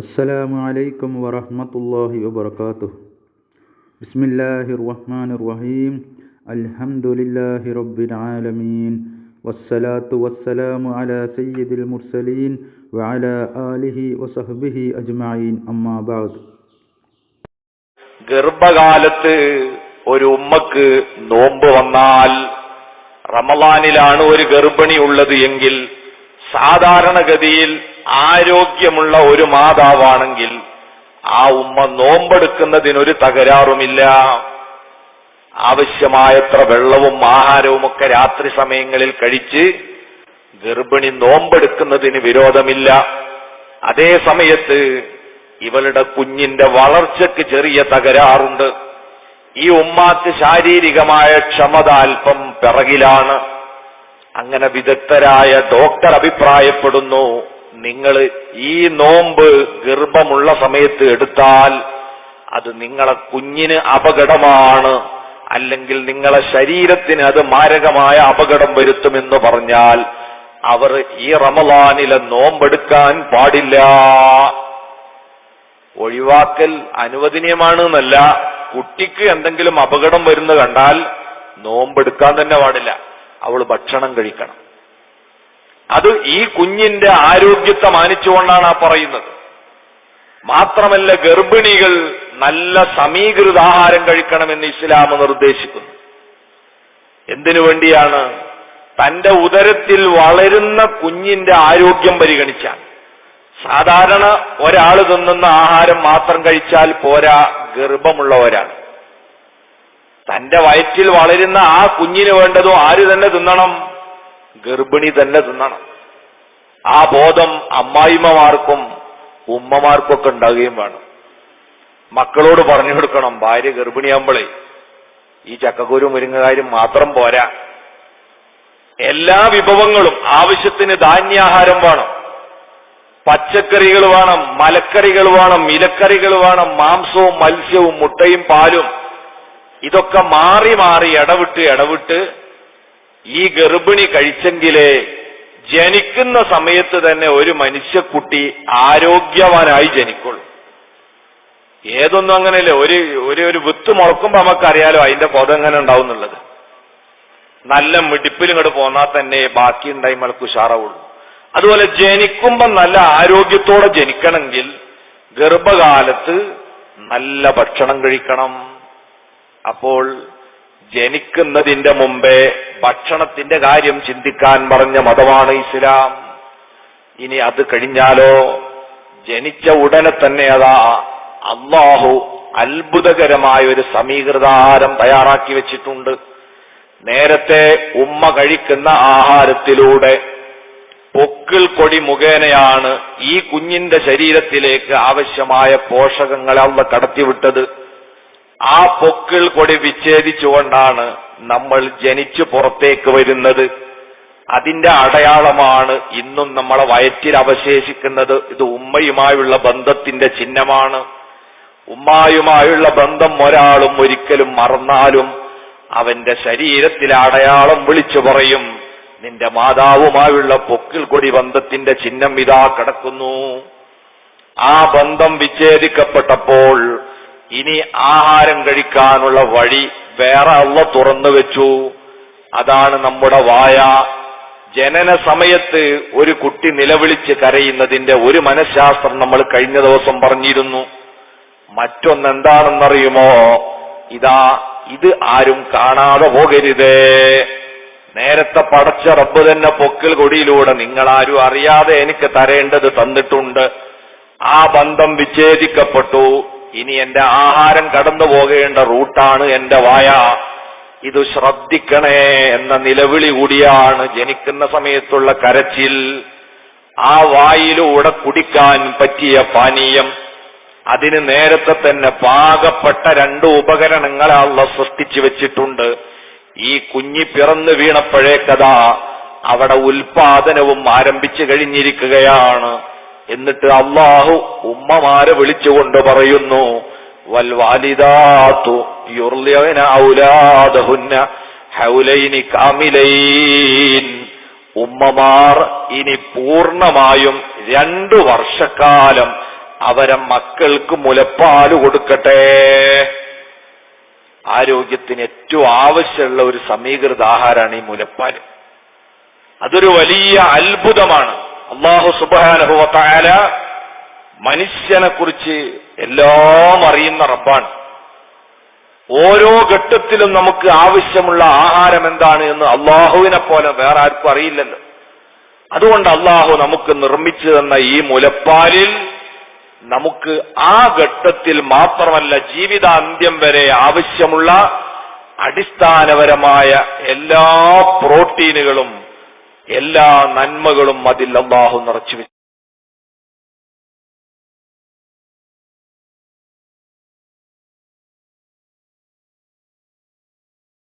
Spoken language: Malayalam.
അസ്സലാമു അലൈക്കും വറഹ്മത്തുള്ളാഹി വബർക്കാത്തു ബിസ്മില്ലാഹിർ റഹ്മാനിർ റഹീം അൽഹംദുലില്ലാഹി റബ്ബിൽ ആലമീൻ വസ്സലാത്തു വസ്സലാമു അലാ സയ്യിദിൽ മുർസലീൻ വഅലാ ആലിഹി വസഹ്ബിഹി അജ്മഈൻ. അമ്മാബാദ് ഗർഭകാലത്ത് ഒരു ഉമ്മക്ക് നോമ്പ് വന്നാൽ റമലാനിലാണ് ഒരു ഗർഭിണി ഉള്ളത് എങ്കിൽ സാധാരണഗതിയിൽ ആരോഗ്യമുള്ള ഒരു മാതാവാണെങ്കിൽ ആ ഉമ്മ നോമ്പെടുക്കുന്നതിനൊരു തകരാറുമില്ല. ആവശ്യമായത്ര വെള്ളവും ആഹാരവും ഒക്കെ രാത്രി സമയങ്ങളിൽ കഴിച്ച് ഗർഭിണി നോമ്പെടുക്കുന്നതിന് വിരോധമില്ല. അതേ സമയത്ത് ഇവളുടെ കുഞ്ഞിന്റെ വളർച്ചയ്ക്ക് ചെറിയ തകരാറുണ്ട്. ഈ ഉമ്മാക്ക് ശാരീരികമായ ക്ഷമത അല്പം പിറകിലാണ്. അങ്ങനെ വിദഗ്ധരായ ഡോക്ടർ അഭിപ്രായപ്പെടുന്നു നിങ്ങൾ ഈ നോമ്പ് ഗർഭമുള്ള സമയത്ത് എടുത്താൽ അത് നിങ്ങളെ കുഞ്ഞിന് അപകടമാണ് അല്ലെങ്കിൽ നിങ്ങളെ ശരീരത്തിന് അത് മാരകമായ അപകടം വരുത്തുമെന്ന് പറഞ്ഞാൽ അവർ ഈ റമലാനിലെ നോമ്പെടുക്കാൻ പാടില്ല. ഒഴിവാക്കൽ അനുവദനീയമാണ് എന്നല്ല കുട്ടിക്ക് എന്തെങ്കിലും അപകടം വരുന്ന കണ്ടാൽ നോമ്പെടുക്കാൻ തന്നെ പാടില്ല. അവൾ ഭക്ഷണം കഴിക്കണം. അത് ഈ കുഞ്ഞിന്റെ ആരോഗ്യത്തെ മാനിച്ചുകൊണ്ടാണ് ആ പറയുന്നത്. മാത്രമല്ല ഗർഭിണികൾ നല്ല സമീകൃത ആഹാരം കഴിക്കണമെന്ന് ഇസ്ലാം നിർദ്ദേശിക്കുന്നു. എന്തിനു വേണ്ടിയാണ്? തന്റെ ഉദരത്തിൽ വളരുന്ന കുഞ്ഞിന്റെ ആരോഗ്യം പരിഗണിച്ചാണ് സാധാരണ ഒരാൾ തിന്നുന്ന ആഹാരം മാത്രം കഴിച്ചാൽ പോരാ ഗർഭമുള്ള ഒരാൾ തന്റെ വയറ്റിൽ വളരുന്ന ആ കുഞ്ഞിന് വേണ്ടതും ആര് തന്നെ തിന്നണം? ഗർഭിണി തന്നെ തിന്നണം. ആ ബോധം അമ്മായിമ്മമാർക്കും ഉമ്മമാർക്കൊക്കെ ഉണ്ടാകുകയും വേണം. മക്കളോട് പറഞ്ഞു കൊടുക്കണം ഭാര്യ ഗർഭിണിയാമ്പളെ ഈ ചക്കക്കുരു മുരിങ്ങകാര്യം മാത്രം പോരാ. എല്ലാ വിഭവങ്ങളും ആവശ്യത്തിന് ധാന്യാഹാരം വേണം. പച്ചക്കറികൾ വേണം മലക്കറികൾ വേണം ഇലക്കറികൾ വേണം മാംസവും മത്സ്യവും മുട്ടയും പാലും. ഇതൊക്കെ മാറി മാറി ഇടവിട്ട് ഇടവിട്ട് ഈ ഗർഭിണി കഴിച്ചെങ്കിലേ ജനിക്കുന്ന സമയത്ത് തന്നെ ഒരു മനുഷ്യക്കുട്ടി ആരോഗ്യവാനായി ജനിക്കുള്ളൂ. ഏതൊന്നും അങ്ങനെയല്ലേ ഒരു ഒരു ഒരു വിത്ത് മുളക്കുമ്പോ നമുക്കറിയാലോ അതിന്റെ പൊത എങ്ങനെ ഉണ്ടാവും എന്നുള്ളത്. നല്ല മിടിപ്പിൽ ഇങ്ങോട്ട് പോന്നാൽ തന്നെ ബാക്കി ഉണ്ടായി മലക്ക് ഉഷാറാവുള്ളൂ അതുപോലെ ജനിക്കുമ്പം നല്ല ആരോഗ്യത്തോടെ ജനിക്കണമെങ്കിൽ ഗർഭകാലത്ത് നല്ല ഭക്ഷണം കഴിക്കണം. അപ്പോൾ ജനിക്കുന്നതിന്റെ മുമ്പേ ഭക്ഷണത്തിന്റെ കാര്യം ചിന്തിക്കാൻ പറഞ്ഞ മതമാണ് ഇസ്ലാം. ഇനി അത് കഴിഞ്ഞാലോ ജനിച്ച ഉടനെ തന്നെ അതാ അള്ളാഹു അത്ഭുതകരമായ ഒരു സമീകൃതാഹാരം തയ്യാറാക്കി വെച്ചിട്ടുണ്ട്. നേരത്തെ ഉമ്മ കഴിക്കുന്ന ആഹാരത്തിലൂടെ പൊക്കിൾ കൊടി മുഖേനയാണ് ഈ കുഞ്ഞിന്റെ ശരീരത്തിലേക്ക് ആവശ്യമായ പോഷകങ്ങളെ അവ കടത്തിവിട്ടത്. ആ പൊക്കിൾ കൊടി വിച്ഛേദിച്ചുകൊണ്ടാണ് നമ്മൾ ജനിച്ചു പുറത്തേക്ക് വരുന്നത്. അതിന്റെ അടയാളമാണ് ഇന്നും നമ്മളെ വയറ്റിൽ അവശേഷിക്കുന്നത്. ഇത് ഉമ്മയുമായുള്ള ബന്ധത്തിന്റെ ചിഹ്നമാണ്. ഉമ്മായുമായുള്ള ബന്ധം ഒരാളും ഒരിക്കലും മറന്നാലും അവന്റെ ശരീരത്തിലെ അടയാളം വിളിച്ചു പറയും. നിന്റെ മാതാവുമായുള്ള പൊക്കിൽ കൊടി ബന്ധത്തിന്റെ ചിഹ്നം ഇതാ കിടക്കുന്നു. ആ ബന്ധം വിച്ഛേദിക്കപ്പെട്ടപ്പോൾ ഇനി ആഹാരം കഴിക്കാനുള്ള വഴി വേറെ അള്ള തുറന്നു വെച്ചു. അതാണ് നമ്മുടെ വായ. ജനന സമയത്ത് ഒരു കുട്ടി നിലവിളിച്ച് കരയുന്നതിന്റെ ഒരു മനഃശാസ്ത്രം നമ്മൾ കഴിഞ്ഞ ദിവസം പറഞ്ഞിരുന്നു. മറ്റൊന്നെന്താണെന്നറിയുമോ? ഇതാ ഇത് ആരും കാണാതെ പോകരുതേ. നേരത്തെ പടച്ച റബ്ബ് തന്നെ പൊക്കിൽ കൊടിയിലൂടെ നിങ്ങളാരും അറിയാതെ എനിക്ക് തരേണ്ടത് തന്നിട്ടുണ്ട്. ആ ബന്ധം വിച്ഛേദിക്കപ്പെട്ടു. ഇനി എന്റെ ആഹാരം കടന്നു പോകേണ്ട റൂട്ടാണ് എന്റെ വായ. ഇത് ശ്രദ്ധിക്കണേ എന്ന നിലവിളി കൂടിയാണ് ജനിക്കുന്ന സമയത്തുള്ള കരച്ചിൽ. ആ വായിലൂടെ കുടിക്കാൻ പറ്റിയ പാനീയം. അതിന് നേരത്തെ തന്നെ പാകപ്പെട്ട രണ്ട് ഉപകരണങ്ങളെ സൃഷ്ടിച്ചു വെച്ചിട്ടുണ്ട്. ഈ കുഞ്ഞി പിറന്നു വീണപ്പോഴേക്കതാ അവിടെ ഉൽപാദനവും ആരംഭിച്ചു കഴിഞ്ഞിരിക്കുകയാണ്. എന്നിട്ട് അള്ളാഹു ഉമ്മമാരെ വിളിച്ചുകൊണ്ട് പറയുന്നു യുർലിയന ഔലാദഹുന്ന ഹൗലൈനി കാമിലൈൻ. ഉമ്മമാർ ഇനി പൂർണമായും രണ്ടു വർഷക്കാലം അവരെ മക്കൾക്ക് മുലപ്പാൽ കൊടുക്കട്ടെ. ആരോഗ്യത്തിന് ഏറ്റവും ആവശ്യമുള്ള ഒരു സമീകൃത ആഹാരമാണ് ഈ മുലപ്പാൽ. അതൊരു വലിയ അത്ഭുതമാണ്. അള്ളാഹു സുബാനുഭവത്തായാല മനുഷ്യനെ കുറിച്ച് എല്ലാം അറിയുന്ന റബ്ബാണ്. ഓരോ ഘട്ടത്തിലും നമുക്ക് ആവശ്യമുള്ള ആഹാരം എന്താണ് എന്ന് അള്ളാഹുവിനെ പോലെ വേറെ ആർക്കും അറിയില്ലല്ലോ. അതുകൊണ്ട് അള്ളാഹു നമുക്ക് നിർമ്മിച്ചു തന്ന ഈ മുലപ്പാലിൽ നമുക്ക് ആ ഘട്ടത്തിൽ മാത്രമല്ല ജീവിതാന്ത്യം വരെ ആവശ്യമുള്ള അടിസ്ഥാനപരമായ എല്ലാ പ്രോട്ടീനുകളും എല്ലാ നന്മകളും അതിൽ അള്ളാഹു നിറച്ചു